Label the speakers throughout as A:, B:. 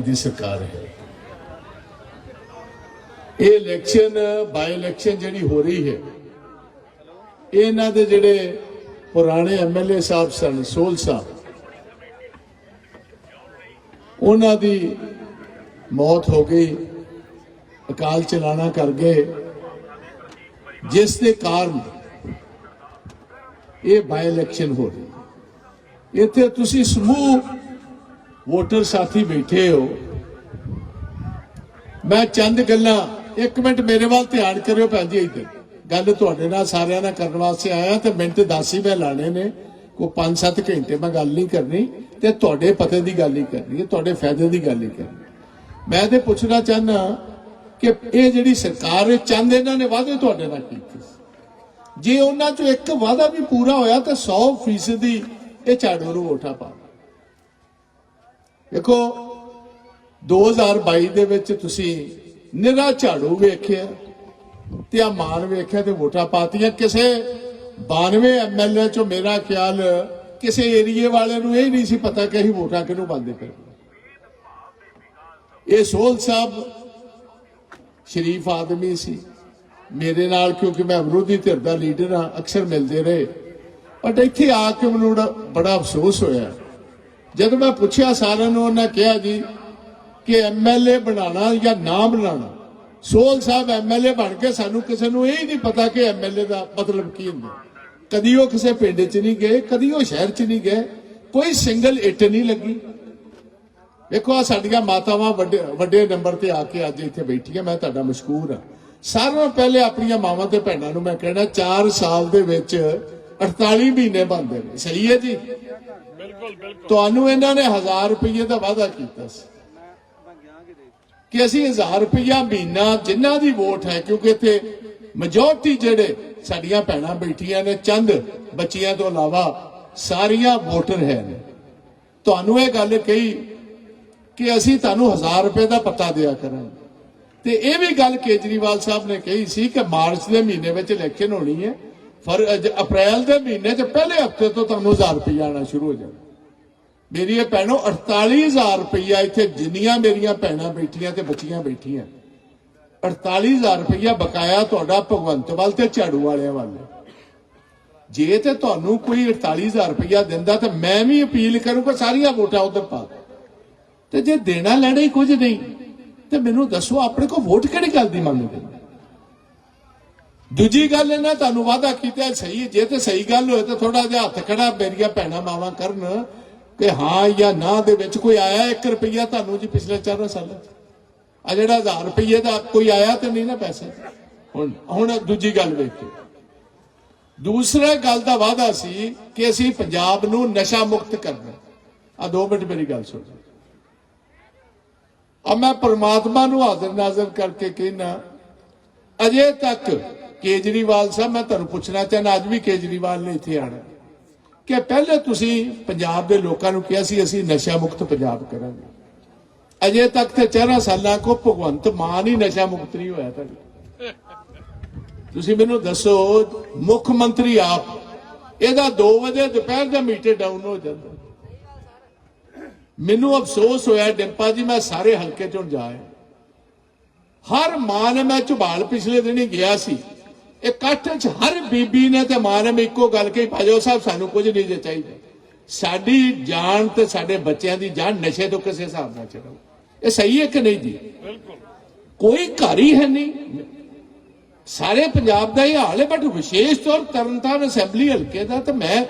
A: ਦੀ ਸਰਕਾਰ ਹੈ। ਇਹ ਇਲੈਕਸ਼ਨ ਬਾਈ ਇਲੈਕਸ਼ਨ ਜਿਹੜੀ ਹੋ ਰਹੀ ਹੈ, ਇਹਨਾਂ ਦੇ ਜਿਹੜੇ ਪੁਰਾਣੇ ਐਮਐਲਏ ਸਾਹਿਬ ਸਨ ਸੋਲ ਸਾਹਿਬ, ਉਹਨਾਂ ਦੀ ਮੌਤ ਹੋ ਗਈ, ਅਕਾਲ ਚਲਾਣਾ ਕਰ ਗਏ। ਜਿਸ ਦੇ ਕਾਰਨ ਇਹ ਬਾਈ ਇਲੈਕਸ਼ਨ ਹੋ ਰਹੀ ਇੱਥੇ ਤੁਸੀਂ ਸਮੂਹ ਵੋਟਰ ਸਾਥੀ ਬੈਠੇ ਹੋ। ਮੈਂ ਚੰਦ ਗੱਲਾਂ, ਇੱਕ ਮਿੰਟ ਮੇਰੇ ਵੱਲ ਧਿਆਨ ਕਰਿਓ ਭੈਣ ਜੀ ਇੱਧਰ। ਗੱਲ ਤੁਹਾਡੇ ਨਾਲ ਸਾਰਿਆਂ ਨਾਲ ਕਰਨ ਵਾਸਤੇ ਆਇਆ ਤੇ ਮਿੰਟ 10 ਹੀ ਮੈਂ ਲਾਣੇ ਨੇ। ਕੋ 5-7 ਘੰਟੇ ਮੈਂ ਗੱਲ ਨਹੀਂ ਕਰਨੀ ਤੇ ਤੁਹਾਡੇ ਪਤੇ ਦੀ ਗੱਲ ਹੀ ਕਰਨੀ ਹੈ ਤੁਹਾਡੇ ਫਾਇਦੇ ਦੀ ਗੱਲ ਹੀ ਕਰਨੀ। ਮੈਂ ਤੇ ਪੁੱਛਣਾ ਚਾਹਨਾ ਕਿ ਇਹ ਜਿਹੜੀ ਸਰਕਾਰ ਹੈ, ਚੰਦ ਇਹਨਾਂ ਨੇ ਵਾਅਦੇ ਤੁਹਾਡੇ ਨਾਲ ਕੀਤੇ ਜੇ ਉਹਨਾਂ ਚੋਂ ਇੱਕ ਵਾਅਦਾ ਵੀ ਪੂਰਾ ਹੋਇਆ ਤਾਂ 100% ਦੀ ਇਹ ਝਾੜੂ ਨੂੰ ਵੋਟਾਂ ਪਾ ਦੇਖੋ 2022 ਦੇ ਵਿੱਚ ਤੁਸੀਂ ਨਿਰਾ ਝਾੜੂ ਵੇਖਿਆ ਤੇ ਆ ਮਾਨ ਵੇਖਿਆ ਤੇ ਵੋਟਾਂ ਪਾਤੀਆਂ। ਕਿਸੇ 92 ਐਮਐਲਏ ਚੋਂ ਮੇਰਾ ਖਿਆਲ ਕਿਸੇ ਏਰੀਏ ਵਾਲੇ ਨੂੰ ਇਹ ਨਹੀਂ ਸੀ ਪਤਾ ਕਿ ਅਸੀਂ ਵੋਟਾਂ ਕਿਹਨੂੰ ਪਾਉਂਦੇ ਪਏ ਇਹ ਸੋਲ ਸਾਹਿਬ ਸ਼ਰੀਫ ਆਦਮੀ ਸੀ। ਮੇਰੇ ਨਾਲ ਕਿਉਂਕਿ ਮੈਂ ਵਿਰੋਧੀ ਧਿਰ ਦਾ ਲੀਡਰ ਹਾਂ, ਅਕਸਰ ਮਿਲਦੇ ਰਹੇ। ਬਟ ਇੱਥੇ ਆ ਕੇ ਮੈਨੂੰ ਬੜਾ- ਬੜਾ ਅਫਸੋਸ ਹੋਇਆ। ਜਦ ਮੈਂ ਪੁੱਛਿਆ ਸਾਰਿਆਂ ਨੂੰ, ਉਹਨਾਂ ਕਿਹਾ ਜੀ ਕਿ ਐਮਐਲਏ ਬਣਾਉਣਾ ਜਾਂ ਨਾ ਬਣਾਉਣਾ। ਸੋਲ ਸਾਹਿਬ ਐਮਐਲਏ ਬਣ ਕੇ ਸਾਨੂੰ ਕਿਸੇ ਨੂੰ ਇਹ ਨਹੀਂ ਪਤਾ ਕਿ ਐਮਐਲਏ ਦਾ ਮਤਲਬ ਕੀ ਹੁੰਦਾ। ਕਦੀ ਉਹ ਕਿਸੇ ਪਿੰਡ 'ਚ ਨਹੀਂ ਗਏ, ਕਦੀ ਉਹ ਸ਼ਹਿਰ 'ਚ ਨਹੀਂ ਗਏ। ਕੋਈ ਸਿੰਗਲ ਇੱਟ ਨਹੀਂ ਲੱਗੀ। ਵੇਖੋ ਆ ਸਾਡੀਆਂ ਮਾਤਾਵਾਂ ਵੱਡੇ ਵੱਡੇ ਨੰਬਰ ਤੇ ਆ ਕੇ ਅੱਜ ਇੱਥੇ ਬੈਠੀਆਂ, ਮੈਂ ਤੁਹਾਡਾ ਮਸ਼ਕੂਰ ਹਾਂ। ਸਾਰਿਆਂ ਨਾਲੋਂ ਪਹਿਲੇ ਆਪਣੀਆਂ ਮਾਵਾਂ ਤੇ ਭੈਣਾਂ ਨੂੰ ਮੈਂ ਕਹਿਣਾ 4 ਸਾਲ ਦੇ ਵਿੱਚ 48 ਮਹੀਨੇ ਬੰਦੇ ਨੇ। ਸਹੀ ਹੈ ਜੀ? ਤੁਹਾਨੂੰ ਇਹਨਾਂ ਨੇ 1000 ਰੁਪਏ ਦਾ ਵਾਅਦਾ ਕੀਤਾ ਸੀ। ਕਿ ਅਸੀਂ 1000 ਰੁਪਇਆ ਮਹੀਨਾ ਜਿਨ੍ਹਾਂ ਦੀ ਵੋਟ ਹੈ ਕਿਉਂਕਿ ਇੱਥੇ ਮੈਜੋਰਟੀ ਜਿਹੜੇ ਸਾਡੀਆਂ ਭੈਣਾਂ ਬੈਠੀਆਂ ਨੇ ਚੰਦ ਬੱਚੀਆਂ ਤੋਂ ਇਲਾਵਾ ਸਾਰੀਆਂ ਵੋਟਰ ਹੈ ਨੇ। ਤੁਹਾਨੂੰ ਇਹ ਗੱਲ ਕਹੀ ਕਿ ਅਸੀਂ ਤੁਹਾਨੂੰ 1000 ਰੁਪਏ ਦਾ ਪੱਤਾ ਦਿਆ ਕਰਾਂਗੇ। ਤੇ ਇਹ ਵੀ ਗੱਲ ਕੇਜਰੀਵਾਲ ਸਾਹਿਬ ਨੇ ਕਹੀ ਸੀ ਕਿ ਮਾਰਚ ਦੇ ਮਹੀਨੇ ਵਿੱਚ ਇਲੈਕਸ਼ਨ ਹੋਣੀ ਹੈ। ਫਰ ਅਪ੍ਰੈਲ ਦੇ ਮਹੀਨੇ 'ਚ ਪਹਿਲੇ ਹਫ਼ਤੇ ਤੋਂ ਤੁਹਾਨੂੰ 1000 ਰੁਪਏ ਆਣਾ ਸ਼ੁਰੂ ਹੋ ਜਾਣਾ। ਮੇਰੀ ਇਹ ਭੈਣੋ 48000 ਰੁਪਇਆ ਇੱਥੇ ਜਿੰਨੀਆਂ ਮੇਰੀਆਂ ਭੈਣਾਂ ਬੈਠੀਆਂ ਤੇ ਬੱਚੀਆਂ ਬੈਠੀਆਂ। 48000 ਰੁਪਇਆ ਬਕਾਇਆ ਤੁਹਾਡਾ ਭਗਵੰਤ ਵੱਲ ਤੇ ਝਾੜੂ ਵਾਲਿਆਂ ਵੱਲ। ਜੇ ਤੇ ਤੁਹਾਨੂੰ ਕੋਈ 48000 ਰੁਪਇਆ ਦਿੰਦਾ ਤਾਂ ਮੈਂ ਵੀ ਅਪੀਲ ਕਰੂੰਗਾ, ਸਾਰੀਆਂ ਵੋਟਾਂ ਉਧਰ ਪਾ ਤੇ ਜੇ ਦੇਣਾ ਲੈਣਾ ਹੀ ਕੁਝ ਨਹੀਂ, ਤੇ ਮੈਨੂੰ ਦੱਸੋ, ਆਪਣੇ ਕੋ ਵੋਟ ਕਿਹੜੀ ਗੱਲ ਦੀ ਮੰਗਦੇ ਦੂਜੀ ਗੱਲ ਇਹਨਾਂ ਤੁਹਾਨੂੰ ਵਾਅਦਾ ਕੀਤਾ ਸਹੀ। ਜੇ ਤੇ ਸਹੀ ਗੱਲ ਹੋਏ ਤਾਂ ਥੋੜਾ ਜਿਹਾ ਹੱਥ ਖੜਾ ਮੇਰੀਆਂ ਭੈਣਾਂ ਮਾਵਾਂ ਕਰਨ ਕਿ ਹਾਂ ਜਾਂ ਨਾ ਦੇ ਵਿੱਚ ਕੋਈ ਆਇਆ 1 ਰੁਪਈਆ ਤੁਹਾਨੂੰ ਜੀ ਪਿਛਲੇ 4 ਸਾਲਾਂ ਆ ਜਿਹੜਾ 1000 ਰੁਪਏ ਦਾ ਕੋਈ ਆਇਆ ਤੇ ਨਹੀਂ ਨਾ ਪੈਸੇ। ਹੁਣ? ਹੁਣ ਦੂਜੀ ਗੱਲ ਵੇਖੋ ਦੂਸਰਾ ਗੱਲ ਦਾ ਵਾਅਦਾ ਸੀ ਕਿ ਅਸੀਂ ਪੰਜਾਬ ਨੂੰ ਨਸ਼ਾ ਮੁਕਤ ਕਰਨਾ। ਆ 2 ਮਿੰਟ ਮੇਰੀ ਗੱਲ ਸੁਣੋ। ਆ ਮੈਂ ਪ੍ਰਮਾਤਮਾ ਨੂੰ ਹਾਜ਼ਰ ਨਾਜ਼ਰ ਕਰਕੇ ਕਹਿਣਾ ਅਜੇ ਤੱਕ ਕੇਜਰੀਵਾਲ ਸਾਹਿਬ, ਮੈਂ ਤੁਹਾਨੂੰ ਪੁੱਛਣਾ ਚਾਹੁੰਦਾ, ਅੱਜ ਵੀ ਕੇਜਰੀਵਾਲ ਨੇ ਇੱਥੇ ਆਣਾ ਕਿ ਪਹਿਲੇ ਤੁਸੀਂ ਪੰਜਾਬ ਦੇ ਲੋਕਾਂ ਨੂੰ ਕਿਹਾ ਸੀ, ਅਸੀਂ ਨਸ਼ਾ ਮੁਕਤ ਪੰਜਾਬ ਕਰਾਂਗੇ। ਅਜੇ ਤੱਕ ਤੇ 4 ਸਾਲਾਂ ਕੋ ਭਗਵੰਤ ਮਾਨ ਹੀ ਨਸ਼ਾ ਮੁਕਤ ਨਹੀਂ ਹੋਇਆ ਤੁਹਾਡਾ। ਤੁਸੀਂ ਮੈਨੂੰ ਦੱਸੋ, ਮੁੱਖ ਮੰਤਰੀ ਆਪ, ਇਹਦਾ 2 ਵਜੇ ਦੁਪਹਿਰ ਦਾ ਮੀਟਰ ਡਾਊਨ ਹੋ ਜਾਂਦਾ। ਮੈਨੂੰ ਅਫਸੋਸ ਹੋਇਆ, ਡਿੰਪਾ ਜੀ, ਮੈਂ ਸਾਰੇ ਹਲਕੇ ਚੋਂ ਜਾਇਆ ਹਰ ਮਾਂ ਨੇ ਮੈਂ ਝੁਬਾਲ ਪਿਛਲੇ ਦਿਨੀ ਗਿਆ ਸੀ। ਇਕੱਠ ਚ ਹਰ ਬੀਬੀ ਨੇ ਤੇ ਮਾਂ ਨੇ ਇੱਕੋ ਗੱਲ ਕਹੀ ਭਾਜੋ ਸਾਹਿਬ ਸਾਨੂੰ ਕੁਝ ਨਹੀਂ ਜੇ ਚਾਹੀਦਾ। ਸਾਡੀ ਜਾਨ ਤੇ ਸਾਡੇ ਬੱਚਿਆਂ ਦੀ ਜਾਨ ਨਸ਼ੇ ਤੋਂ ਕਿਸੇ ਹਿਸਾਬ ਨਾਲ ਚੜਾਓ ਇਹ ਸਹੀ ਹੈ ਕਿ ਨਹੀਂ ਜੀ? ਕੋਈ ਘਰ ਹੀ ਹੈ ਨਹੀਂ। ਸਾਰੇ ਪੰਜਾਬ ਦਾ ਇਹ ਹਾਲ ਹੈ ਬਟ ਵਿਸ਼ੇਸ਼ ਤੌਰ ਤਰਨਤਾਰਨ ਅਸੈਂਬਲੀ ਹਲਕੇ ਦਾ ਤਾਂ ਮੈਂ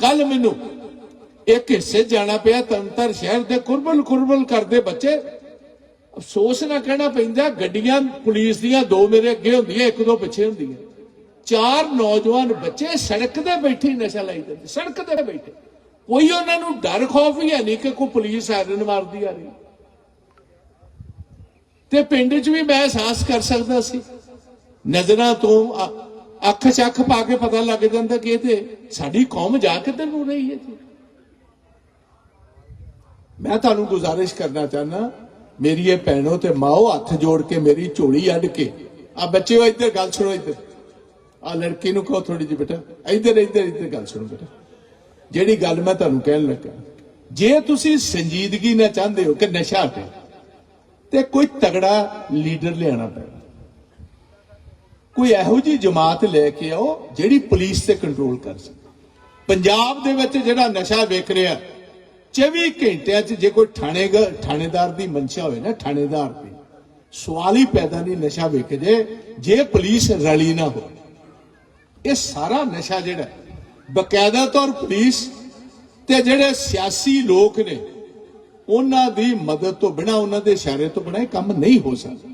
A: ਕੱਲ ਮੈਨੂੰ ਇੱਕ ਹਿੱਸੇ ਜਾਣਾ ਪਿਆ ਤਰਨਤਾਰਨ ਸ਼ਹਿਰ ਦੇ ਕੁਰਬਲ ਕੁਰਬਲ ਕਰਦੇ ਬੱਚੇ। ਅਫਸੋਸ ਨਾ ਕਹਿਣਾ ਪੈਂਦਾ ਗੱਡੀਆਂ ਪੁਲਿਸ ਦੀਆਂ ਦੋ ਮੇਰੇ ਅੱਗੇ ਹੁੰਦੀਆਂ ਇੱਕ ਦੋ ਪਿੱਛੇ ਹੁੰਦੀਆਂ। ਚਾਰ ਨੌਜਵਾਨ ਬੱਚੇ ਸੜਕ ਤੇ ਬੈਠੇ ਨਸ਼ਾ ਲਾਈ ਜਾਂਦੇ, ਸੜਕ ਤੇ ਬੈਠੇ। ਕੋਈ ਉਹਨਾਂ ਨੂੰ ਡਰ ਖੌਫ ਹੀ ਹੈ ਨਹੀਂ ਕਿ ਕੋਈ ਪੁਲਿਸ ਆਰਨ ਮਾਰਦੀ ਆ ਰਹੀ। ਤੇ ਪਿੰਡ 'ਚ ਵੀ ਮੈਂ ਅਹਿਸਾਸ ਕਰ ਸਕਦਾ ਸੀ। ਨਜ਼ਰਾਂ ਤੋਂ ਅੱਖ ਚੱਖ ਪਾ ਕੇ ਪਤਾ ਲੱਗ ਜਾਂਦਾ ਕਿ ਇਹ ਤੇ ਸਾਡੀ ਕੌਮ ਜਾ ਕਿੱਧਰ ਨੂੰ ਰਹੀ ਹੈ ਜੀ। ਮੈਂ ਤੁਹਾਨੂੰ ਗੁਜ਼ਾਰਿਸ਼ ਕਰਨਾ ਚਾਹਨਾ ਮੇਰੀ ਇਹ ਭੈਣੋ ਤੇ ਮਾਓ ਹੱਥ ਜੋੜ ਕੇ ਮੇਰੀ ਝੋਲੀ ਅੱਡ ਕੇ। ਆ ਬੱਚਿਓ, ਇੱਧਰ ਗੱਲ ਸੁਣੋ ਇੱਧਰ। ਆ ਲੜਕੀ ਨੂੰ ਕਹੋ ਥੋੜੀ ਜਿਹੀ ਬੇਟਾ, ਇੱਧਰ ਇੱਧਰ ਇੱਧਰ ਗੱਲ ਸੁਣੋ ਬੇਟਾ। ਜਿਹੜੀ ਗੱਲ ਮੈਂ ਤੁਹਾਨੂੰ ਕਹਿਣ ਲੱਗਾ, ਜੇ ਤੁਸੀਂ ਸੰਜੀਦਗੀ ਨਾਲ ਚਾਹੁੰਦੇ ਹੋ ਕਿ ਨਸ਼ਾ ਹਟੇ, ਤੇ ਕੋਈ ਤਗੜਾ ਲੀਡਰ ਲਿਆਣਾ ਪੈਣਾ। ਕੋਈ ਇਹੋ ਜੀ ਜਮਾਤ ਲੈ ਕੇ ਆਓ ਜਿਹੜੀ ਪੁਲਿਸ ਤੇ ਕੰਟਰੋਲ ਕਰ ਸਕੇ। ਪੰਜਾਬ ਦੇ ਵਿੱਚ ਜਿਹੜਾ ਨਸ਼ਾ ਵੇਖ ਰਿਹਾ 24 ਘੰਟਿਆਂ 'ਚ ਜੇ ਕੋਈ ਥਾਣੇ ਥਾਣੇਦਾਰ ਦੀ ਮਨਸ਼ਾ ਹੋਵੇ ਨਾ, ਥਾਣੇਦਾਰ ਦੀ, ਸਵਾਲ ਹੀ ਪੈਦਾ ਨਹੀਂ ਨਸ਼ਾ ਵੇਖ ਜੇ ਜੇ ਪੁਲਿਸ ਰਲੀ ਨਾ ਹੋ ਇਹ ਸਾਰਾ ਨਸ਼ਾ ਜਿਹੜਾ ਬਕਾਇਦਾ ਤੌਰ ਪੁਲਿਸ ਤੇ ਜਿਹੜੇ ਸਿਆਸੀ ਲੋਕ ਨੇ, ਉਹਨਾਂ ਦੀ ਮਦਦ ਤੋਂ ਬਿਨਾ, ਉਹਨਾਂ ਦੇ ਇਸ਼ਾਰੇ ਤੋਂ ਬਿਨਾ ਇਹ ਕੰਮ ਨਹੀਂ ਹੋ ਸਕਦਾ।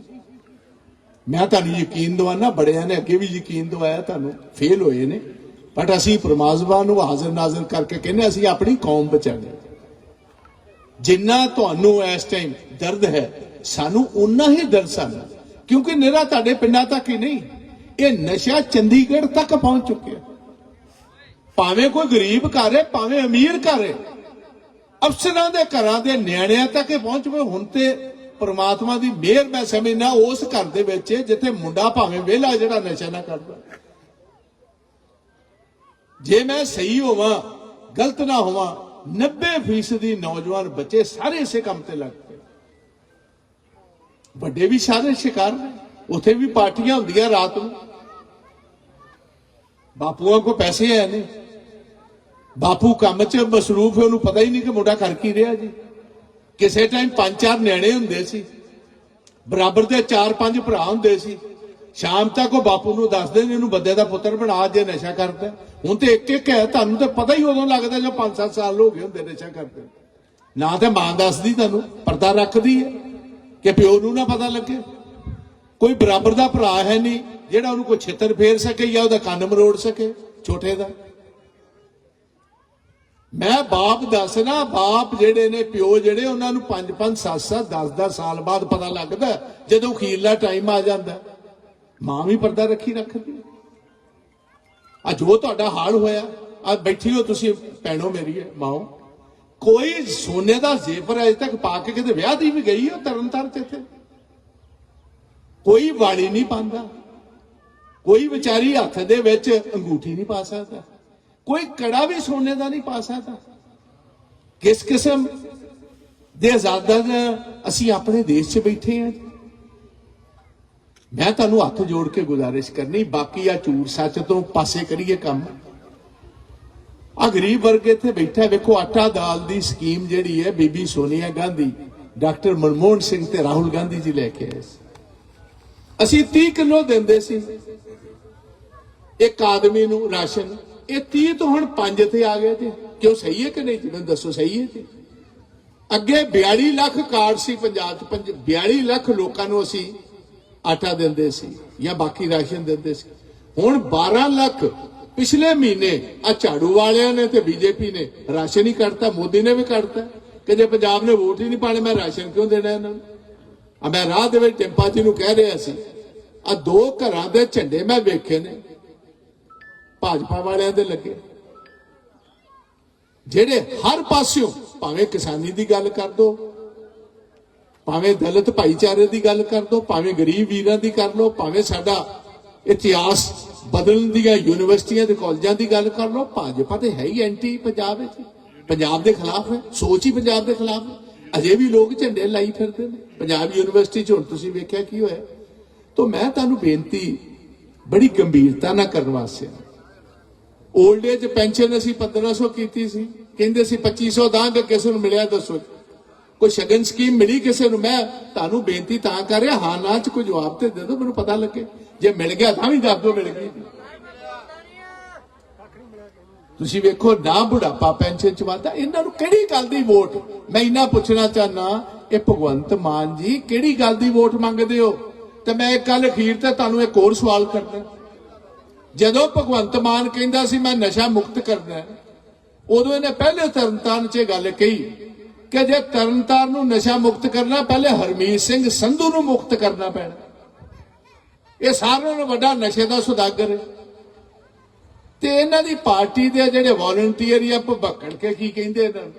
A: ਮੈਂ ਤੁਹਾਨੂੰ ਯਕੀਨ ਦਵਾਨਾ ਬੜਿਆਂ ਨੇ ਅੱਗੇ ਵੀ ਯਕੀਨ ਦਵਾਇਆ, ਤੁਹਾਨੂੰ ਫੇਲ ਹੋਏ ਨੇ। ਬਟ ਅਸੀਂ ਪਰਮਾਤਮਾ ਨੂੰ ਹਾਜ਼ਰ ਨਾਜ਼ਰ ਕਰਕੇ ਕਹਿੰਦੇ ਅਸੀਂ ਆਪਣੀ ਕੌਮ ਬਚਾਣੀ ਜਿੰਨਾ ਤੁਹਾਨੂੰ ਇਸ ਟਾਈਮ ਦਰਦ ਹੈ, ਸਾਨੂੰ ਉਨਾ ਹੀ ਦਰਦ ਸਾਨੂੰ, ਕਿਉਂਕਿ ਨਿਰਾ ਤੁਹਾਡੇ ਪਿੰਡਾਂ ਤੱਕ ਹੀ ਨਹੀਂ। ਇਹ ਨਸ਼ਾ ਚੰਡੀਗੜ੍ਹ ਤੱਕ ਪਹੁੰਚ ਚੁੱਕਿਆ। ਭਾਵੇਂ ਕੋਈ ਗਰੀਬ ਘਰ ਹੈ, ਭਾਵੇਂ ਅਮੀਰ ਘਰ ਹੈ, ਅਫਸਰਾਂ ਦੇ ਘਰਾਂ ਦੇ ਨਿਆਣਿਆਂ ਤੱਕ ਇਹ ਪਹੁੰਚ ਗਏ। ਹੁਣ ਤੇ ਪਰਮਾਤਮਾ ਦੀ ਮਿਹਰ ਮੈਂ ਸਮਝਣਾ ਉਸ ਘਰ ਦੇ ਵਿੱਚ ਜਿੱਥੇ ਮੁੰਡਾ ਭਾਵੇਂ ਵਿਹਲਾ ਜਿਹੜਾ ਨਸ਼ਾ ਨਾ ਕਰਦਾ। ਜੇ ਮੈਂ ਸਹੀ ਹੋਵਾਂ, ਗਲਤ ਨਾ ਹੋਵਾਂ 90% ਦੀ ਨੌਜਵਾਨ ਬੱਚੇ ਸਾਰੇ ਇਸੇ ਕੰਮ ਤੇ ਲੱਗ ਪਏ। ਵੱਡੇ ਵੀ ਸਾਰੇ ਸ਼ਿਕਾਰ ਨੇ, ਉੱਥੇ ਵੀ ਪਾਰਟੀਆਂ ਹੁੰਦੀਆਂ ਰਾਤ ਨੂੰ। ਬਾਪੂਆਂ ਕੋ ਪੈਸੇ ਹੈ ਨਹੀਂ। ਬਾਪੂ ਕੰਮ 'ਚ ਮਸਰੂਫ ਹੈ, ਉਹਨੂੰ ਪਤਾ ਹੀ ਨਹੀਂ ਕਿ ਮੁੰਡਾ ਕਰ ਕੀ ਰਿਹਾ ਜੀ। ਕਿਸੇ ਟਾਈਮ ਪੰਜ ਚਾਰ ਨਿਆਣੇ ਹੁੰਦੇ ਸੀ। ਬਰਾਬਰ ਦੇ ਚਾਰ ਪੰਜ ਭਰਾ ਹੁੰਦੇ ਸੀ। ਸ਼ਾਮ ਤੱਕ ਉਹ ਬਾਪੂ ਨੂੰ ਦੱਸਦੇ ਨੇ, ਇਹਨੂੰ ਬੰਦੇ ਦਾ ਪੁੱਤਰ ਬਣਾ, ਜੇ ਨਸ਼ਾ ਕਰਦਾ ਹੁਣ ਤੇ ਇੱਕ ਇੱਕ ਹੈ, ਤੁਹਾਨੂੰ ਤੇ ਪਤਾ ਹੀ ਉਦੋਂ ਲੱਗਦਾ ਜਦੋਂ 5-7 ਸਾਲ ਹੋ ਗਏ ਹੁੰਦੇ ਨਸ਼ਾ ਕਰਦੇ ਨਾ ਤੇ ਮਾਂ ਦੱਸਦੀ ਤੁਹਾਨੂੰ, ਪਰਦਾ ਰੱਖਦੀ ਹੈ ਕਿ ਪਿਓ ਨੂੰ ਨਾ ਪਤਾ ਲੱਗੇ। ਕੋਈ ਬਰਾਬਰ ਦਾ ਭਰਾ ਹੈ ਨਹੀਂ। ਜਿਹੜਾ ਉਹਨੂੰ ਕੋਈ ਛਿੱਤਰ ਫੇਰ ਸਕੇ ਜਾਂ ਉਹਦਾ ਕੰਨ ਮਰੋੜ ਸਕੇ, ਛੋਟੇ ਦਾ। ਮੈਂ ਬਾਪ ਦੱਸਣਾ ਬਾਪ ਜਿਹੜੇ ਨੇ, ਪਿਓ ਜਿਹੜੇ, ਉਹਨਾਂ ਨੂੰ 5 5 7 7 10 10 ਸਾਲ ਬਾਅਦ ਪਤਾ ਲੱਗਦਾ, ਜਦੋਂ ਅਖੀਰਲਾ ਟਾਈਮ ਆ ਜਾਂਦਾ। ਮਾਂ ਵੀ ਪਰਦਾ ਰੱਖੀ ਰੱਖਦੀ ਆ ਜੋ ਤੁਹਾਡਾ ਹਾਲ ਹੋਇਆ, ਆ ਬੈਠੀ ਹੋ ਤੁਸੀਂ, ਭੈਣੋ ਮੇਰੀ ਹੈ ਮਾਓ ਕੋਈ ਸੋਨੇ ਦਾ ਜ਼ੇਫਰ ਅਜੇ ਤੱਕ ਪਾ ਕੇ ਕਿਤੇ ਵਿਆਹ ਦੀ ਵੀ ਗਈ ਉਹ ਤਰਨਤਾਰ ਚ ਇੱਥੇ? ਕੋਈ ਵਾਲੀ ਨਹੀਂ ਪਾਉਂਦਾ। ਕੋਈ ਵਿਚਾਰੀ ਹੱਥ ਦੇ ਵਿੱਚ ਅੰਗੂਠੀ ਨਹੀਂ ਪਾ ਸਕਦਾ। ਕੋਈ ਕੜਾ ਵੀ ਸੋਨੇ ਦਾ ਨਹੀਂ ਪਾ ਸਕਦਾ। ਕਿਸ ਕਿਸਮ ਦੇ ਆਜ਼ਾਦਾਂ ਅਸੀਂ ਆਪਣੇ ਦੇਸ਼ 'ਚ ਬੈਠੇ ਹਾਂ ਮੈਂ ਤੁਹਾਨੂੰ ਹੱਥ ਜੋੜ ਕੇ ਗੁਜ਼ਾਰਿਸ਼ ਕਰਨੀ, ਬਾਕੀ ਆ ਝੂਠ ਸੱਚ ਤੋਂ ਪਾਸੇ ਕਰੀਏ ਕੰਮ। ਆ ਗਰੀਬ ਵਰਗ ਇੱਥੇ ਬੈਠਾ, ਵੇਖੋ ਆਟਾ ਦਾਲ ਦੀ ਸਕੀਮ ਜਿਹੜੀ ਹੈ, ਬੀਬੀ ਸੋਨੀਆ ਗਾਂਧੀ, ਡਾਕਟਰ ਮਨਮੋਹਨ ਸਿੰਘ ਤੇ ਰਾਹੁਲ ਗਾਂਧੀ ਜੀ ਲੈ ਕੇ ਆਏ ਅਸੀਂ 30 ਕਿਲੋ ਦਿੰਦੇ ਸੀ। ਇੱਕ ਆਦਮੀ ਨੂੰ ਰਾਸ਼ਨ, ਇਹ 30 ਤੋਂ ਹੁਣ 5 ਤੇ ਆ ਗਏ ਜੀ। ਕਿਉਂ ਸਹੀ ਹੈ ਕਿ ਨਹੀਂ ਮੈਨੂੰ ਦੱਸੋ ਸਹੀ ਹੈ ਜੀ। ਅੱਗੇ 42 ਲੱਖ ਕਾਰਡ ਸੀ ਪੰਜਾਬ 'ਚ 42 ਲੱਖ ਲੋਕਾਂ ਨੂੰ ਅਸੀਂ ਆਟਾ ਦਿੰਦੇ ਸੀ ਜਾਂ ਬਾਕੀ ਰਾਸ਼ਨ ਦਿੰਦੇ ਸੀ। ਹੁਣ 12 ਲੱਖ ਪਿਛਲੇ ਮਹੀਨੇ ਆ ਝਾੜੂ ਵਾਲਿਆਂ ਨੇ ਤੇ ਬੀਜੇਪੀ ਨੇ ਰਾਸ਼ਨ ਹੀ ਕੱਢਤਾ, ਮੋਦੀ ਨੇ ਵੀ ਕੱਢਤਾ। ਕਿ ਜੇ ਪੰਜਾਬ ਨੇ ਵੋਟ ਹੀ ਨਹੀਂ ਪਾਣੇ, ਮੈਂ ਰਾਸ਼ਨ ਕਿਉਂ ਦੇਣਾ ਇਹਨਾਂ ਨੂੰ? ਆ ਮੈਂ ਰਾਹ ਦੇ ਵਿੱਚ ਟੈਂਪਾ ਜੀ ਨੂੰ ਕਹਿ ਰਿਹਾ ਸੀ, ਆ ਦੋ ਘਰਾਂ ਦੇ ਝੰਡੇ ਮੈਂ ਵੇਖੇ ਨੇ। ਭਾਜਪਾ ਵਾਲਿਆਂ ਦੇ ਲੱਗੇ। ਜਿਹੜੇ ਹਰ ਪਾਸਿਓਂ ਭਾਵੇਂ ਕਿਸਾਨੀ ਦੀ ਗੱਲ ਕਰ ਦੋ, ਭਾਵੇਂ ਦਲਿਤ ਭਾਈਚਾਰੇ ਦੀ ਗੱਲ ਕਰ ਦੋ, ਭਾਵੇਂ ਗਰੀਬ ਵੀਰਾਂ ਦੀ ਕਰ ਲੋ ਭਾਵੇਂ ਸਾਡਾ ਇਤਿਹਾਸ ਬਦਲਣ ਦੀਆਂ ਯੂਨੀਵਰਸਿਟੀਆਂ ਤੇ ਕਾਲਜਾਂ ਦੀ ਗੱਲ ਕਰ ਲੋ ਭਾਜਪਾ ਤੇ ਹੈ ਹੀ ਐਂਟੀ ਪੰਜਾਬ ਵਿੱਚ। ਪੰਜਾਬ ਦੇ ਖਿਲਾਫ ਹੈ, ਸੋਚ ਹੀ ਪੰਜਾਬ ਦੇ ਖਿਲਾਫ ਹੈ। ਅਜੇ ਵੀ ਲੋਕ ਝੰਡੇ ਲਾਈ ਫਿਰਦੇ ਨੇ। ਪੰਜਾਬ ਯੂਨੀਵਰਸਿਟੀ ਚ ਹੁਣ ਤੁਸੀਂ ਵੇਖਿਆ ਕੀ ਹੋਇਆ। ਤੋਂ ਮੈਂ ਤੁਹਾਨੂੰ ਬੇਨਤੀ, ਬੜੀ ਗੰਭੀਰਤਾ ਨਾਲ ਕਰਨ ਵਾਸਤੇ 올ਡ ਏਜ ਪੈਨਸ਼ਨ ਅਸੀਂ 1500 ਕੀਤੀ ਸੀ। ਕਹਿੰਦੇ ਸੀ 2500 ਦਾਂਗੇ ਕਿਸੇ ਨੂੰ ਮਿਲਿਆ ਦੱਸੋ ਕੋਈ ਸ਼ਗਨ ਸਕੀਮ ਮਿਲੀ ਕਿਸੇ ਨੂੰ? ਮੈਂ ਤੁਹਾਨੂੰ ਬੇਨਤੀ ਤਾਂ ਕਰ ਰਿਹਾ ਹਾਂ ਨਾ ਚ ਕੋਈ ਜਵਾਬ ਤੇ ਦੇ ਦਿਓ, ਮੈਨੂੰ ਪਤਾ ਲੱਗੇ। ਜੇ ਮਿਲ ਗਿਆ ਤਾਂ ਵੀ ਦੱਸ ਦਿਓ, ਮਿਲ ਗਈ। ਤੁਸੀਂ ਵੇਖੋ, ਨਾ ਬੁਢਾਪਾ ਪੈਨਸ਼ਨ ਚ ਵਾਧਾ ਇਹਨਾਂ ਨੂੰ ਕਿਹੜੀ ਗੱਲ ਦੀ ਵੋਟ? ਮੈਂ ਇਹਨਾਂ ਪੁੱਛਣਾ ਚਾਹਨਾ ਇਹ ਭਗਵੰਤ ਮਾਨ ਜੀ ਕਿਹੜੀ ਗੱਲ ਦੀ ਵੋਟ ਮੰਗਦੇ ਹੋ? ਤੇ ਮੈਂ ਇੱਕ ਗੱਲ ਅਖੀਰ ਤੇ ਤੁਹਾਨੂੰ ਇੱਕ ਹੋਰ ਸਵਾਲ ਕਰਦਾ। ਜਦੋਂ ਭਗਵੰਤ ਮਾਨ ਕਹਿੰਦਾ ਸੀ, ਮੈਂ ਨਸ਼ਾ ਮੁਕਤ ਕਰਨਾ ਉਦੋਂ ਇਹਨੇ ਪਹਿਲੇ ਤਰਨਤਾਰਨ 'ਚ ਇਹ ਗੱਲ ਕਹੀ ਕਿ ਜੇ ਤਰਨਤਾਰਨ ਨੂੰ ਨਸ਼ਾ ਮੁਕਤ ਕਰਨਾ, ਪਹਿਲੇ ਹਰਮੀਤ ਸਿੰਘ ਸੰਧੂ ਨੂੰ ਮੁਕਤ ਕਰਨਾ ਪੈਣਾ। ਇਹ ਸਾਰਿਆਂ ਨੂੰ ਵੱਡਾ ਨਸ਼ੇ ਦਾ ਸੁਦਾਗਰ ਹੈ। ਤੇ ਇਹਨਾਂ ਦੀ ਪਾਰਟੀ ਦੇ ਜਿਹੜੇ ਵਾਲੰਟੀਅਰ ਜਾਂ ਭਬੱਕੜ ਕੇ ਕੀ ਕਹਿੰਦੇ ਇਹਨਾਂ ਨੂੰ?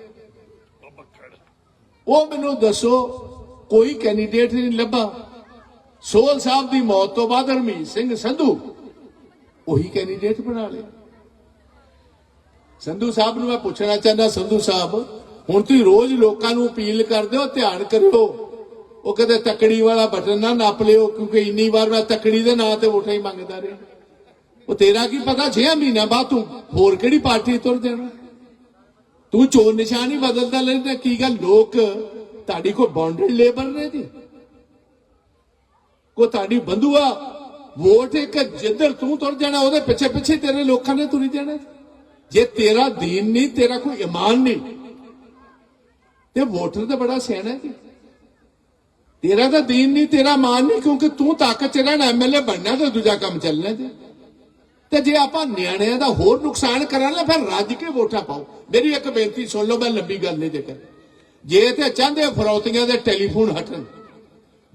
A: ਉਹ ਮੈਨੂੰ ਦੱਸੋ, ਕੋਈ ਕੈਂਡੀਡੇਟ ਨਹੀਂ ਲੱਭਾ। ਸੋਲ ਸਾਹਿਬ ਦੀ ਮੌਤ ਤੋਂ ਬਾਅਦ ਹਰਮੀਤ ਸਿੰਘ ਸੰਧੂ ਉਹੀ ਕੈਂਡੀਡੇਟ ਬਣਾ ਲਿਆ ਸੰਧੂ ਸਾਹਿਬ ਨੂੰ ਮੈਂ ਪੁੱਛਣਾ ਚਾਹੁੰਦਾ, ਸੰਧੂ ਸਾਹਿਬ, ਹੁਣ ਤੁਸੀਂ ਰੋਜ਼ ਲੋਕਾਂ ਨੂੰ ਅਪੀਲ ਕਰਦੇ ਹੋ, ਧਿਆਨ ਕਰਿਓ। ਉਹ ਕਦੇ ਤਕੜੀ ਵਾਲਾ ਬਟਨ ਨਾ ਨੱਪ ਲਿਓ, ਕਿਉਂਕਿ ਇੰਨੀ ਵਾਰ ਮੈਂ ਤਕੜੀ ਦੇ ਨਾਂ ਤੇ ਵੋਟਾਂ ਹੀ ਮੰਗਦਾ ਰਿਹਾ। ਉਹ ਤੇਰਾ ਕੀ ਪਤਾ 6 ਮਹੀਨਿਆਂ ਬਾਅਦ ਤੂੰ ਹੋਰ ਕਿਹੜੀ ਪਾਰਟੀ ਤੁਰ ਦੇਣਾ ਤੂੰ ਚੋਰ ਨਿਸ਼ਾਨ ਹੀ ਬਦਲਦਾ ਲੈਂਦਾ ਕੀ ਗੱਲ? ਲੋਕ ਤੁਹਾਡੀ ਕੋਈ ਬਾਉਂਡਰੀ ਲੇਬਰ ਨੇ ਜੀ। ਕੋ ਤੁਹਾਡੀ ਬੰਦੂਆ ਵੋਟ ਇੱਕ ਜਿੱਧਰ ਤੂੰ ਤੁਰ ਜਾਣਾ, ਉਹਦੇ ਪਿੱਛੇ ਪਿੱਛੇ ਤੇਰੇ ਲੋਕਾਂ ਨੇ ਤੁਰੀ ਜਾਣਾ। ਜੇ ਤੇਰਾ ਦੀਨ ਨਹੀਂ, ਤੇਰਾ ਕੋਈ ਇਮਾਨ ਨਹੀਂ, ਤੇ ਵੋਟਰ ਤਾਂ ਬੜਾ ਸਿਆਣਾ ਜੀ। ਤੇਰਾ ਤਾਂ ਦੀਨ ਨਹੀਂ, ਤੇਰਾ ਮਾਨ ਨਹੀਂ, ਕਿਉਂਕਿ ਤੂੰ ਤਾਕਤ ਚ ਰਹਿਣਾ ਐਮਐਲਏ ਬਣਨਾ ਤੇ ਦੂਜਾ ਕੰਮ ਚੱਲਣਾ ਜੀ। ਤੇ ਜੇ ਆਪਾਂ ਨਿਆਣਿਆਂ ਦਾ ਹੋਰ ਨੁਕਸਾਨ ਕਰਾਂਗੇ, ਫਿਰ ਰੱਜ ਕੇ ਵੋਟਾਂ ਪਾਓ। ਮੇਰੀ ਇੱਕ ਬੇਨਤੀ ਸੁਣ ਲਓ, ਮੈਂ ਲੰਬੀ ਗੱਲ ਨਹੀਂ ਜੇਕਰ। ਜੇ ਤੇ ਚਾਹੁੰਦੇ ਹੋ ਫਰੌਤੀਆਂ ਦੇ ਟੈਲੀਫੋਨ ਹਟਣ,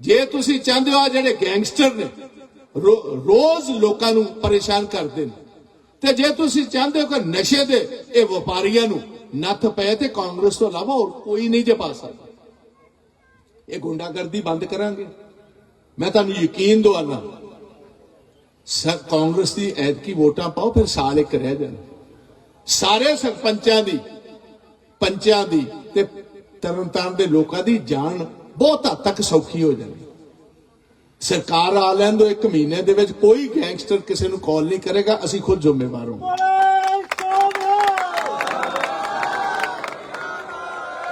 A: ਜੇ ਤੁਸੀਂ ਚਾਹੁੰਦੇ ਹੋ ਆ ਜਿਹੜੇ ਗੈਂਗਸਟਰ ਨੇ ਰੋਜ਼ ਲੋਕਾਂ ਨੂੰ ਪਰੇਸ਼ਾਨ ਕਰਦੇ ਨੇ ਤੇ ਜੇ ਤੁਸੀਂ ਚਾਹੁੰਦੇ ਹੋ ਕਿ ਨਸ਼ੇ ਦੇ ਇਹ ਵਪਾਰੀਆਂ ਨੂੰ ਨੱਥ ਪਏ ਤੇ ਕਾਂਗਰਸ ਤੋਂ ਇਲਾਵਾ ਹੋਰ ਕੋਈ ਨਹੀਂ ਜੇ ਪਾ ਸਕਦਾ। ਇਹ ਗੁੰਡਾਗਰਦੀ ਬੰਦ ਕਰਾਂਗੇ। ਮੈਂ ਤੁਹਾਨੂੰ ਯਕੀਨ ਦਵਾਨਾ ਸਰ, ਕਾਂਗਰਸ ਦੀ ਐਤਕੀ ਵੋਟਾਂ ਪਾਓ, ਫਿਰ ਸਾਲ ਇੱਕ ਰਹਿ ਜਾਣ। ਸਾਰੇ ਸਰਪੰਚਾਂ ਦੀ, ਪੰਚਾਂ ਦੀ ਤੇ ਤਰਨਤਾਰਨ ਦੇ ਲੋਕਾਂ ਦੀ ਜਾਨ ਬਹੁਤ ਹੱਦ ਤੱਕ ਸੌਖੀ ਹੋ ਜਾਣੀ। ਸਰਕਾਰ ਆ ਲੈਣ ਦੋ ਇੱਕ ਮਹੀਨੇ ਦੇ ਵਿੱਚ, ਕੋਈ ਗੈਂਗਸਟਰ ਕਿਸੇ ਨੂੰ ਕਾਲ ਨਹੀਂ ਕਰੇਗਾ, ਅਸੀਂ ਖੁਦ ਜ਼ਿੰਮੇਵਾਰ ਹਾਂ।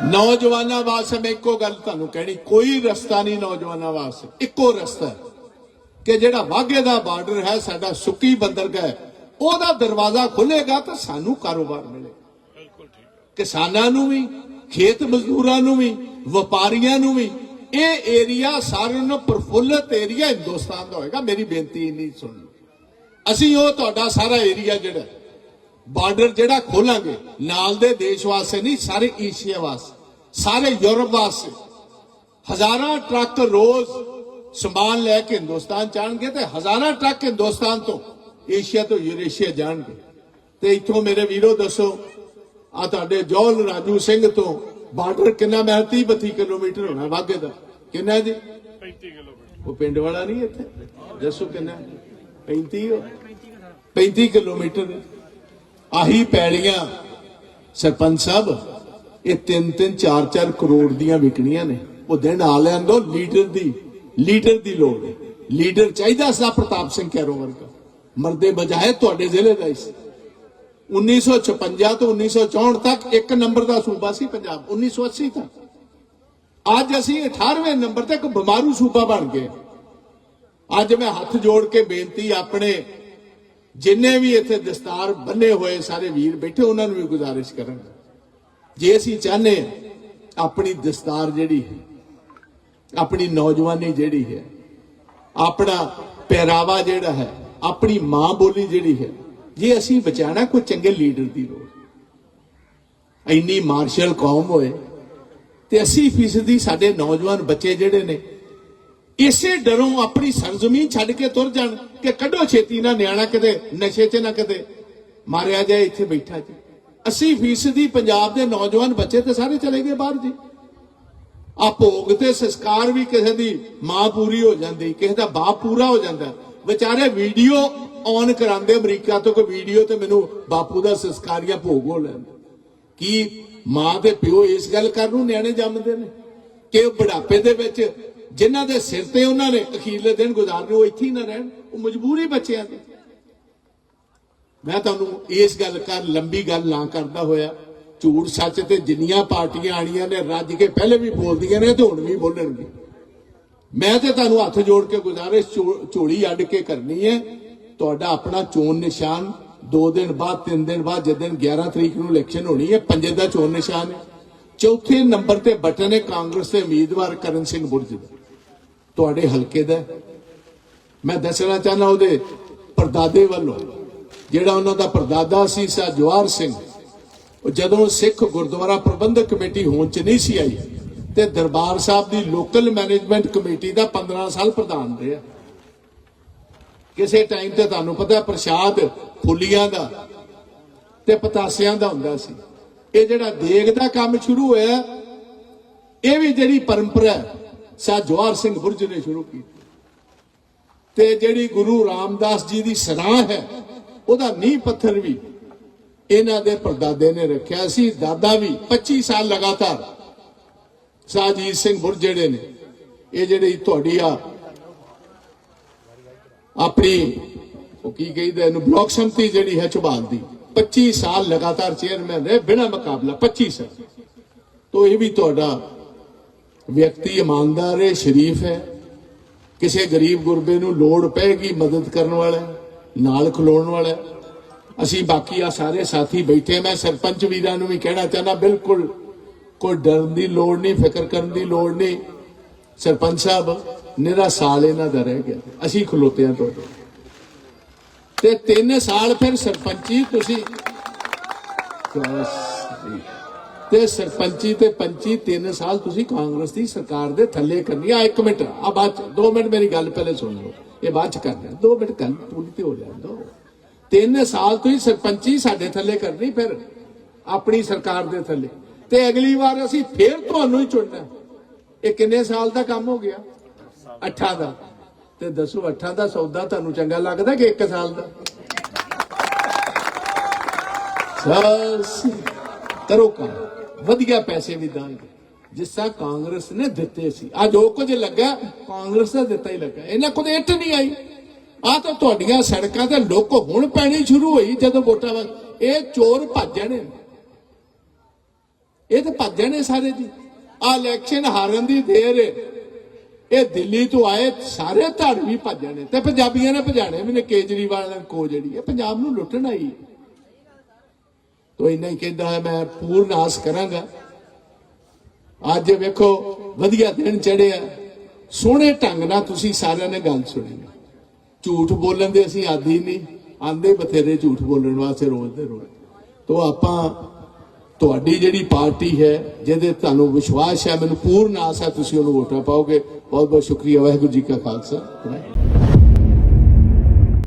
A: ਨੌਜਵਾਨਾਂ ਵਾਸਤੇ ਮੈਂ ਇੱਕੋ ਗੱਲ ਤੁਹਾਨੂੰ ਕਹਿਣੀ, ਕੋਈ ਰਸਤਾ ਨਹੀਂ ਨੌਜਵਾਨਾਂ ਵਾਸਤੇ, ਇੱਕੋ ਰਸਤਾ ਹੈ ਕਿ ਜਿਹੜਾ ਵਾਘੇ ਦਾ ਬਾਰਡਰ ਹੈ, ਸਾਡਾ ਸੁੱਕੀ ਬੰਦਰਗਾਹ ਉਹਦਾ ਦਰਵਾਜ਼ਾ ਖੁੱਲੇਗਾ ਤਾਂ ਸਾਨੂੰ ਕਾਰੋਬਾਰ ਮਿਲੇਗਾ ਬਿਲਕੁਲ ਕਿਸਾਨਾਂ ਨੂੰ ਵੀ, ਖੇਤ ਮਜ਼ਦੂਰਾਂ ਨੂੰ ਵੀ, ਵਪਾਰੀਆਂ ਨੂੰ ਵੀ ਇਹ ਏਰੀਆ ਸਾਰਿਆਂ ਨੂੰ ਪ੍ਰਫੁੱਲਤ ਏਰੀਆ ਹਿੰਦੁਸਤਾਨ ਦਾ ਹੋਏਗਾ, ਮੇਰੀ ਬੇਨਤੀ ਇੰਨੀ ਸੁਣ ਲਓ। ਅਸੀਂ ਉਹ ਤੁਹਾਡਾ ਸਾਰਾ ਏਰੀਆ ਜਿਹੜਾ ਬਾਰਡਰ ਜਿਹੜਾ ਖੋਲਾਂਗੇ, ਨਾਲ ਦੇ ਦੇਸ਼ ਵਾਸਤੇ ਨਹੀਂ, ਸਾਰੇ ਏਸ਼ੀਆ ਵਾਸਤੇ, ਸਾਰੇ ਯੂਰਪ ਵਾਸਤੇ। ਹਜ਼ਾਰਾਂ ਟਰੱਕ ਰੋਜ਼ ਸਮਾਨ ਲੈ ਕੇ ਹਿੰਦੁਸਤਾਨ ਜਾਣਗੇ ਤੇ ਹਜ਼ਾਰਾਂ ਟਰੱਕ ਹਿੰਦੁਸਤਾਨ ਤੋਂ ਏਸ਼ੀਆ ਤੋਂ ਯੂਰੇਸ਼ੀਆ ਜਾਣਗੇ। ਤੇ ਇੱਥੋਂ ਮੇਰੇ ਵੀਰੋ ਦੱਸੋ ਆ ਤੁਹਾਡੇ ਜੋਲ ਰਾਜੂ ਸਿੰਘ ਤੋਂ ਬਾਰਡਰ ਕਿੰਨਾ ਮੈਂ 30 32 ਕਿਲੋਮੀਟਰ ਹੋਣਾ, ਵਾਗੇ ਦਾ। ਕਿੰਨਾ ਜੀ?
B: 35 ਕਿਲੋਮੀਟਰ।
A: ਉਹ ਪਿੰਡ ਵਾਲਾ ਨਹੀਂ ਇੱਥੇ? ਦੱਸੋ ਕਿੰਨਾ 35 ਹੋ? 35 ਕਿਲੋਮੀਟਰ। ਆਹੀ ਪੈਲੀਆਂ ਸਰਪੰਚ ਸਾਹਿਬ ਇਹ 3-3 4-4 ਕਰੋੜ ਦੀਆਂ ਵਿਕਣੀਆਂ ਨੇ। ਉਹ ਦਿਨ ਆ ਲੈਣ ਦੋ ਲੀਡਰ ਦੀ ਲੀਡਰ ਦੀ ਲੋੜ ਹੈ। ਲੀਡਰ ਚਾਹੀਦਾ ਸਾ ਪ੍ਰਤਾਪ ਸਿੰਘ ਕੈਰੋ ਵਰਗਾ। ਮਰਦੇ ਬਜਾਏ ਤੁਹਾਡੇ ਜ਼ਿਲ੍ਹੇ ਦਾ ਇਸ 1956 ਤੋਂ 1964 ਤੱਕ ਇੱਕ ਨੰਬਰ ਦਾ ਸੂਬਾ ਸੀ ਪੰਜਾਬ। 1980 ਤੱਕ। ਅੱਜ ਅਸੀਂ 18ਵੇਂ ਨੰਬਰ ਤੇ ਇੱਕ ਬਿਮਾਰੂ ਸੂਬਾ ਬਣ ਗਏ। ਅੱਜ ਮੈਂ ਹੱਥ ਜੋੜ ਕੇ ਬੇਨਤੀ, ਆਪਣੇ ਜਿੰਨੇ ਵੀ ਇੱਥੇ ਦਸਤਾਰ ਬੰਨੇ ਹੋਏ ਸਾਰੇ ਵੀਰ ਬੈਠੇ, ਉਹਨਾਂ ਨੂੰ ਵੀ ਗੁਜ਼ਾਰਿਸ਼ ਕਰਾਂਗਾ ਜੇ ਅਸੀਂ ਚਾਹਨੇ ਆਪਣੀ ਦਸਤਾਰ ਜਿਹੜੀ ਹੈ, ਆਪਣੀ ਨੌਜਵਾਨੀ ਜਿਹੜੀ ਹੈ, ਆਪਣਾ ਪਹਿਰਾਵਾ ਜਿਹੜਾ ਹੈ, ਆਪਣੀ ਮਾਂ ਬੋਲੀ ਜਿਹੜੀ ਹੈ, ਜੇ ਅਸੀਂ ਬਚਾਣਾ ਕੋਈ ਚੰਗੇ ਲੀਡਰ ਦੀ ਲੋੜ। ਇੰਨੀ ਮਾਰਸ਼ਲ ਕੌਮ ਹੋਏ ਤੇ 80% ਸਾਡੇ ਨੌਜਵਾਨ ਬੱਚੇ ਜਿਹੜੇ ਨੇ, ਇਸੇ ਡਰੋਂ ਆਪਣੀ ਸਰਜ਼ਮੀਨ ਛੱਡ ਕੇ ਤੁਰ ਜਾਣ ਕਿ ਕੱਢੋ ਛੇਤੀ ਨਾ, ਨਿਆਣਾ ਕਿਤੇ, ਨਸ਼ੇ 'ਚ ਨਾ ਕਿਤੇ। ਮਾਰਿਆ ਜਾਏ, ਇੱਥੇ ਬੈਠਾ ਜੀ। 80% ਪੰਜਾਬ ਦੇ ਨੌਜਵਾਨ ਬੱਚੇ ਤੇ ਸਾਰੇ ਚਲੇ ਗਏ ਬਾਹਰ ਜੀ। ਆ ਭੋਗ ਤੇ ਸੰਸਕਾਰ ਵੀ ਕਿਸੇ ਦੀ ਮਾਂ ਪੂਰੀ ਹੋ ਜਾਂਦੀ, ਕਿਸੇ ਦਾ ਬਾਪ ਪੂਰਾ ਹੋ ਜਾਂਦਾ। ਵਿਚਾਰੇ ਵੀਡੀਓ ਔਨ ਕਰਾਉਂਦੇ ਅਮਰੀਕਾ ਤੋਂ ਕੋਈ ਵੀਡੀਓ ਤੇ ਮੈਨੂੰ ਬਾਪੂ ਦਾ ਸੰਸਕਾਰ ਜਾਂ ਭੋਗ ਹੋ ਲੈਂਦਾ। ਕੀ ਮਾਂ ਤੇ ਪਿਓ ਇਸ ਗੱਲ ਕਰਨ ਨੂੰ ਨਿਆਣੇ ਜੰਮਦੇ ਨੇ ਕਿ ਉਹ ਬੁਢਾਪੇ ਦੇ ਵਿੱਚ ਜਿਨ੍ਹਾਂ ਦੇ ਸਿਰ ਤੇ ਉਹਨਾਂ ਨੇ ਅਖੀਰਲੇ ਦਿਨ ਗੁਜ਼ਾਰਨੇ, ਉਹ ਇੱਥੇ ਹੀ ਨਾ ਰਹਿਣ, ਉਹ ਮਜਬੂਰੀ ਬੱਚਿਆਂ ਦੀ। ਮੈਂ ਤੁਹਾਨੂੰ ਇਸ ਗੱਲ ਕਰ ਲੰਬੀ ਗੱਲ ਨਾ ਕਰਦਾ ਹੋਇਆ, ਝੂਠ ਸੱਚ ਤੇ ਜਿੰਨੀਆਂ ਪਾਰਟੀਆਂ ਆਣੀਆਂ ਨੇ, ਰੱਜ ਕੇ ਪਹਿਲੇ ਵੀ ਬੋਲਦੀਆਂ ਨੇ ਤੇ ਹੁਣ ਵੀ ਬੋਲਣਗੇ। ਮੈਂ ਤੇ ਤੁਹਾਨੂੰ ਹੱਥ ਜੋੜ ਕੇ ਗੁਜ਼ਾਰਿਸ਼ ਝੋ- ਝੋਲੀ ਅੱਡ ਕੇ ਕਰਨੀ ਹੈ, ਤੁਹਾਡਾ ਆਪਣਾ ਚੋਣ ਨਿਸ਼ਾਨ 2 ਦਿਨ ਬਾਅਦ 3 ਦਿਨ ਬਾਅਦ ਜਿਸ ਦਿਨ 11 ਤਰੀਕ ਨੂੰ ਇਲੈਕਸ਼ਨ ਹੋਣੀ ਹੈ, ਪੰਜੇ ਦਾ ਚੋਣ ਨਿਸ਼ਾਨ ਹੈ। ਚੌਥੇ ਨੰਬਰ ਤੇ ਬਟਨ ਹੈ ਕਾਂਗਰਸ ਦੇ ਉਮੀਦਵਾਰ ਕਰਨ ਸਿੰਘ ਬੁਰਜ ਦਾ। ਤੁਹਾਡੇ ਹਲਕੇ ਦਾ ਮੈਂ ਦੱਸਣਾ ਚਾਹਨਾ ਉਹਦੇ ਪਰਦਾਦੇ ਵੱਲੋਂ, ਜਿਹੜਾ ਉਹਨਾਂ ਦਾ ਪਰਦਾਦਾ ਸੀ ਸਾ ਜਵਾਰ ਸਿੰਘ। ਉਹ ਜਦੋਂ ਸਿੱਖ ਗੁਰਦੁਆਰਾ ਪ੍ਰਬੰਧਕ ਕਮੇਟੀ ਹੋਣ ਚ ਨਹੀਂ ਸੀ ਆਈ, ਤੇ ਦਰਬਾਰ ਸਾਹਿਬ ਦੀ ਲੋਕਲ ਮੈਨੇਜਮੈਂਟ ਕਮੇਟੀ ਦਾ 15 ਸਾਲ ਪ੍ਰਧਾਨ ਰਿਹਾ। ਕਿਸੇ ਟਾਈਮ ਤੇ ਤੁਹਾਨੂੰ ਪਤਾ ਪ੍ਰਸ਼ਾਦ ਫੁੱਲੀਆਂ ਦਾ ਤੇ ਪਤਾਸਿਆਂ ਦਾ ਹੁੰਦਾ ਸੀ। ਇਹ ਜਿਹੜਾ ਦੇਗ ਦਾ ਕੰਮ ਸ਼ੁਰੂ ਹੋਇਆ, ਇਹ ਵੀ ਜਿਹੜੀ ਪਰੰਪਰਾ ਸਾ ਜਵਾਰ ਸਿੰਘ ਬੁਰਜ ਨੇ ਸ਼ੁਰੂ ਕੀਤੀ। ਤੇ ਜਿਹੜੀ ਗੁਰੂ ਰਾਮਦਾਸ ਜੀ ਦੀ ਸਰਾਂ ਹੈ, ਉਹਦਾ ਨੀਂਹ ਪੱਥਰ ਵੀ ਇਹਨਾਂ ਦੇ ਪਰਦਾਦੇ ਨੇ ਰੱਖਿਆ ਸੀ। ਦਾਦਾ ਵੀ 25 ਸਾਲ ਲਗਾਤਾਰ ਸਾਜੀਤ ਸਿੰਘ ਬੁਰਜ ਜਿਹੜੇ ਨੇ, ਇਹ ਜਿਹੜੀ ਤੁਹਾਡੀ ਆ ਆਪਣੀ ਉਹ ਕੀ ਕਹਿੰਦੇ ਇਹਨੂੰ, ਬਲਾਕ ਸੰਮਤੀ ਜਿਹੜੀ ਹੈ ਝਬਾਲ ਦੀ 25 ਸਾਲ ਲਗਾਤਾਰ ਚੇਅਰਮੈਨ ਰਹੇ ਬਿਨਾਂ ਮੁਕਾਬਲਾ 25 ਸਾਲ। ਤੋਂ ਇਹ ਵੀ ਤੁਹਾਡਾ ਵਿਅਕਤੀ ਇਮਾਨਦਾਰ ਹੈ, ਸ਼ਰੀਫ ਹੈ। ਕਿਸੇ ਗਰੀਬ ਗੁਰਬੇ ਨੂੰ ਲੋੜ ਪਏਗੀ ਮਦਦ ਕਰਨ ਵਾਲਾ, ਨਾਲ ਖਲੋਣ ਵਾਲਾ। ਅਸੀਂ ਬਾਕੀ ਆ ਸਾਰੇ ਸਾਥੀ ਬੈਠੇ ਮੈਂ ਸਰਪੰਚ ਵੀਰਾਂ ਨੂੰ ਵੀ ਕਹਿਣਾ ਚਾਹਨਾ ਬਿਲਕੁਲ ਕੋਈ ਡਰਨ ਦੀ ਲੋੜ ਨਹੀਂ, ਫਿਕਰ ਕਰਨ ਦੀ ਲੋੜ ਨਹੀਂ। ਸਰਪੰਚ ਸਾਹਿਬ, ਨਿਹਰਾ ਸਾਲ ਇਹਨਾਂ ਦਾ ਰਹਿ ਗਿਆ। ਅਸੀਂ ਖਲੋਤੇ ਹਾਂ ਤੁਹਾਡੇ। ਤੇ ਤਿੰਨ ਸਾਲ ਫਿਰ ਸਰਪੰਚੀ ਤੁਸੀਂ। ਤੇ ਸਰਪੰਚੀ ਤੇ ਪੰਚੀ ਤਿੰਨ ਸਾਲ ਤੁਸੀਂ ਕਾਂਗਰਸ ਦੀ ਸਰਕਾਰ ਦੇ ਥੱਲੇ ਕਰਨੀ। ਆ ਇੱਕ ਮਿੰਟ ਆ ਬਾਅਦ ਚ, ਮਿੰਟ ਮੇਰੀ ਗੱਲ ਪਹਿਲੇ ਸੁਣ ਲਓ। ਇਹ ਬਾਅਦ ਚ ਕਰਨਾ ਦੋ ਮਿੰਟ ਗੱਲ ਪੂਰੀ ਤੇ ਹੋ ਜਾਣ ਦੋ। ਤਿੰਨ ਸਾਲ ਤੁਸੀਂ ਸਰਪੰਚੀ ਸਾਡੇ ਥੱਲੇ ਕਰਨੀ ਫਿਰ ਆਪਣੀ ਸਰਕਾਰ ਦੇ ਥੱਲੇ। ਤੇ ਅਗਲੀ ਵਾਰ ਅਸੀਂ ਫੇਰ ਤੁਹਾਨੂੰ ਹੀ ਚੁਣਨਾ। ਇਹ ਕਿੰਨੇ ਸਾਲ ਦਾ ਕੰਮ ਹੋ ਗਿਆ? ਅੱਠਾਂ ਦਾ। ਤੇ ਦੱਸੋ, ਅੱਠਾਂ ਦਾ ਸੌਦਾ ਤੁਹਾਨੂੰ ਚੰਗਾ ਲੱਗਦਾ ਕਿ ਇੱਕ ਸਾਲ ਦਾ? ਬਸ। ਕਰੋ ਕੰਮ। ਵਧੀਆ ਪੈਸੇ ਵੀ ਦਾਂਗੇ। ਜਿਸ ਤਰ੍ਹਾਂ ਕਾਂਗਰਸ ਨੇ ਦਿੱਤੇ ਸੀ। ਆ ਜੋ ਕੁਝ ਲੱਗਾ, ਕਾਂਗਰਸ ਦਾ ਦਿੱਤਾ ਹੀ ਲੱਗਾ। ਇਹਨਾਂ ਕੋਲ ਇੱਟ ਨਹੀਂ ਆਈ। ਆ ਤਾਂ ਤੁਹਾਡੀਆਂ ਸੜਕਾਂ ਤੇ ਲੁੱਕ ਹੁਣ ਪੈਣੀ ਸ਼ੁਰੂ ਹੋਈ, ਜਦੋਂ ਵੋਟਾਂ ਵਾ ਇਹ ਚੋਰ ਭੱਜ ਜਾਣੇ ਇਹ ਤਾਂ ਭੱਜ ਜਾਣੇ ਸਾਰੇ ਜੀ। ਆ ਇਲੈਕਸ਼ਨ ਹਾਰਨ ਦੀ ਦੇਰ ਹੈ ਇਹ ਦਿੱਲੀ ਤੋਂ ਆਏ ਸਾਰੇ ਧੜ ਵੀ ਤੇ ਪੰਜਾਬੀਆਂ ਨੇ ਭਜਾਣੇ ਵੀ ਨੇ, ਕੇਜਰੀਵਾਲ ਨੇ, ਕੋ ਜਿਹੜੀ ਇਹ ਪੰਜਾਬ ਨੂੰ ਲੁੱਟਣ ਆਈ ਹੈ। ਤੋ ਇੰਨਾ ਹੀ ਕਹਿੰਦਾ ਹੈ, ਮੈਂ ਪੂਰਨ ਆਸ ਕਰਾਂਗਾ। ਅੱਜ ਵੇਖੋ, ਵਧੀਆ ਦਿਨ ਚੜਿਆ ਸੋਹਣੇ ਢੰਗ ਨਾਲ ਤੁਸੀਂ ਸਾਰਿਆਂ ਨੇ ਗੱਲ ਸੁਣੀ ਝੂਠ ਬੋਲਣ ਦੇ ਅਸੀਂ ਆਦੀ ਨਹੀਂ, ਆਂਦੇ ਬਥੇਰੇ ਝੂਠ ਬੋਲਣ ਵਾਸਤੇ ਰੋਜ਼ ਦੇ ਰੋਜ਼। ਤੋ ਆਪਾਂ ਤੁਹਾਡੀ ਜਿਹੜੀ ਪਾਰਟੀ ਹੈ, ਜਿਹਦੇ ਤੁਹਾਨੂੰ ਵਿਸ਼ਵਾਸ ਹੈ, ਮੈਨੂੰ ਪੂਰਨ ਆਸ ਹੈ ਤੁਸੀਂ ਉਹਨੂੰ ਵੋਟਾਂ ਪਾਓਗੇ। ਬਹੁਤ ਬਹੁਤ ਸ਼ੁਕਰੀਆ, ਵਾਹਿਗੁਰੂ ਜੀ ਕਾ ਖਾਲਸਾ। ਵਾਹਿਗੁਰੂ